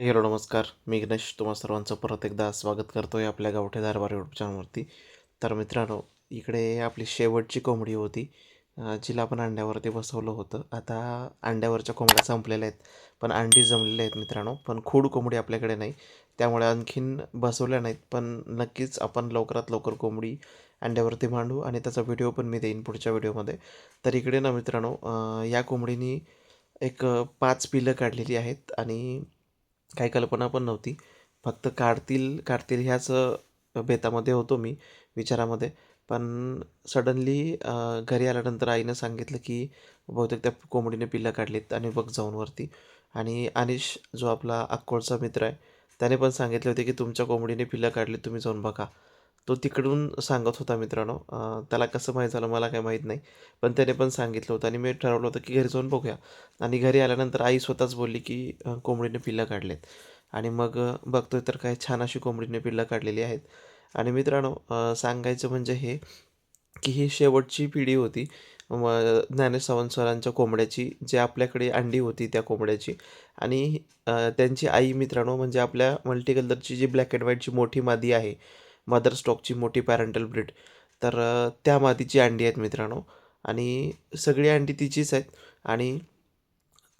Hello नमस्कार. मी गणेश तुम्हा सर्वांचं परत एकदा स्वागत करतो आहे आपल्या गावठे धारबार यूट्यूब चॅनलवरती तर मित्रांनो इकडे आपली शेवटची कोंबडी होती जिला आपण अंड्यावरती बसवलं होतं. आता अंड्यावरच्या कोंबड्या संपलेल्या आहेत पण अंडी जमलेल्या आहेत मित्रांनो. पण खूड कोंबडी आपल्याकडे नाही. त्यामुळे आणखीन बसवल्या नाहीत पण नक्कीच आपण लवकरात लवकर कोंबडी अंड्यावरती मांडू आणि त्याचा व्हिडिओ पण मी देईन पुढच्या व्हिडिओमध्ये तर इकडे ना मित्रांनो या कोंबडीनी एक पाच पिलं काढलेली आहेत आणि काही कल्पना पण नव्हती. फक्त काढतील काढतील ह्याच बेतामध्ये होतो मी विचारामध्ये. पण सडनली घरी आल्यानंतर आईनं सांगितलं की बहुतेक त्या कोंबडीने पिल्लं काढलीत आणि बघ जाऊन वरती आणि अनिश जो आपला अक्कोळचा मित्र आहे त्याने पण सांगितले होते की तुमच्या कोंबडीने पिल्लं काढली तुम्ही जाऊन बघा. तो तिकडून सांगत होता मित्रांनो. त्याला कसं माहीत झालं मला काही माहीत नाही. पण त्याने पण सांगितलं होतं आणि मी ठरवलं होतं की घरी जाऊन बघूया. आणि घरी आल्यानंतर आई स्वतःच बोलली की कोंबडीने पिल्लं काढलेत. आणि मग बघतोय तर काय छान अशी कोंबडीने पिल्लं काढलेली आहेत. आणि मित्रांनो सांगायचं म्हणजे हे की ही शेवटची पिढी होती. ज्ञानेश सावंत सरांच्या कोंबड्याची जे आपल्याकडे अंडी होती त्या कोंबड्याची. आणि त्यांची आई मित्रांनो म्हणजे आपल्या मल्टी कलरची जी ब्लॅक अँड व्हाईटची मोठी मादी आहे मदर स्टॉकची मोठी पॅरेंटल ब्रीड. तर त्या मादीची अंडी आहेत मित्रांनो. आणि सगळी अंडी तिचीच आहेत. आणि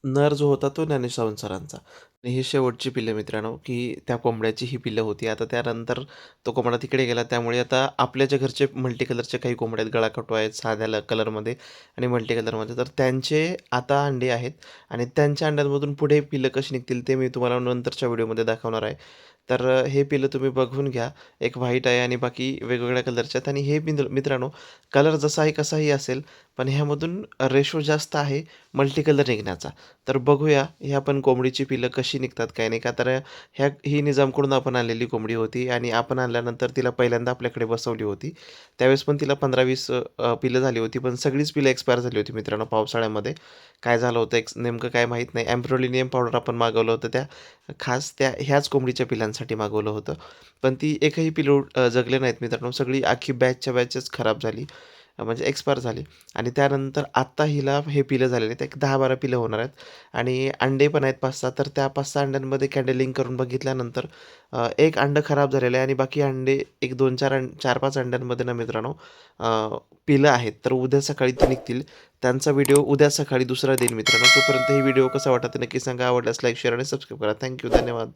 नर जो होता तो ज्ञानेश सावंत सरांचा. आणि ही शेवटची पिल्लं मित्रांनो की त्या कोंबड्याची ही पिल्लं होती. आता त्यानंतर तो कोंबडा तिकडे गेला. त्यामुळे आता आपल्या ज्या घरचे मल्टी कलरचे काही कोंबड्या आहेत गळाकटू आहेत साध्या ल कलरमध्ये आणि मल्टी कलरमध्ये तर त्यांचे आता अंडे आहेत. आणि त्यांच्या अंड्यांमधून पुढे पिल्लं कशी निघतील ते मी तुम्हाला नंतरच्या व्हिडिओमध्ये दाखवणार आहे. तर हे पिल्लं तुम्ही बघून घ्या. एक व्हाईट आहे आणि बाकी वेगवेगळ्या कलरच्या आहेत. आणि हे मित्र मित्रांनो कलर जसा आहे कसाही असेल पण ह्यामधून रेशो जास्त आहे मल्टी कलर निघण्याचा. तर बघूया ह्या पण कोंबडीची पिलं कशी निघतात काय नाही का? तर ह्या ही निजामकडून आपण आणलेली कोंबडी होती आणि आपण आणल्यानंतर तिला पहिल्यांदा आपल्याकडे बसवली होती. त्यावेळेस पण तिला पंधरा वीस पिलं झाली होती पण सगळीच पिलं एक्सपायर झाली होती मित्रांनो पावसाळ्यामध्ये. काय झालं होतं एक्स नेमकं काय माहीत नाही. ॲम्प्रोलिनियम पावडर आपण मागवलं होतं त्या खास त्या ह्याच कोंबडीच्या पिलांसाठी मागवलं होतं. पण ती एकही पिलू जगले नाहीत मित्रांनो. सगळी आखी बॅचच्या बॅचच खराब झाली. म्हणजे एक्सपायर झाली. आणि त्यानंतर आत्ता हिला हे पिलं झालेले आहेत. एक दहा बारा पिलं होणार आहेत. आणि अंडे पण आहेत पाच सहा तर त्या पाच सहा अंड्यांमध्ये कॅन्डलिंग करून बघितल्यानंतर एक अंडं खराब झालेलं आहे. आणि बाकी अंडे एक दोन चार अंड चार पाच अंड्यांमध्ये ना मित्रांनो पिलं आहेत. तर उद्या सकाळी ते निघतील. त्यांचा व्हिडिओ उद्या सकाळी दुसरा देईन मित्रांनो. तोपर्यंत हे व्हिडिओ कसा वाटत नक्की सांगा. आवडल्यास लाईक शेअर आणि सबस्क्राईब करा. थँक्यू धन्यवाद.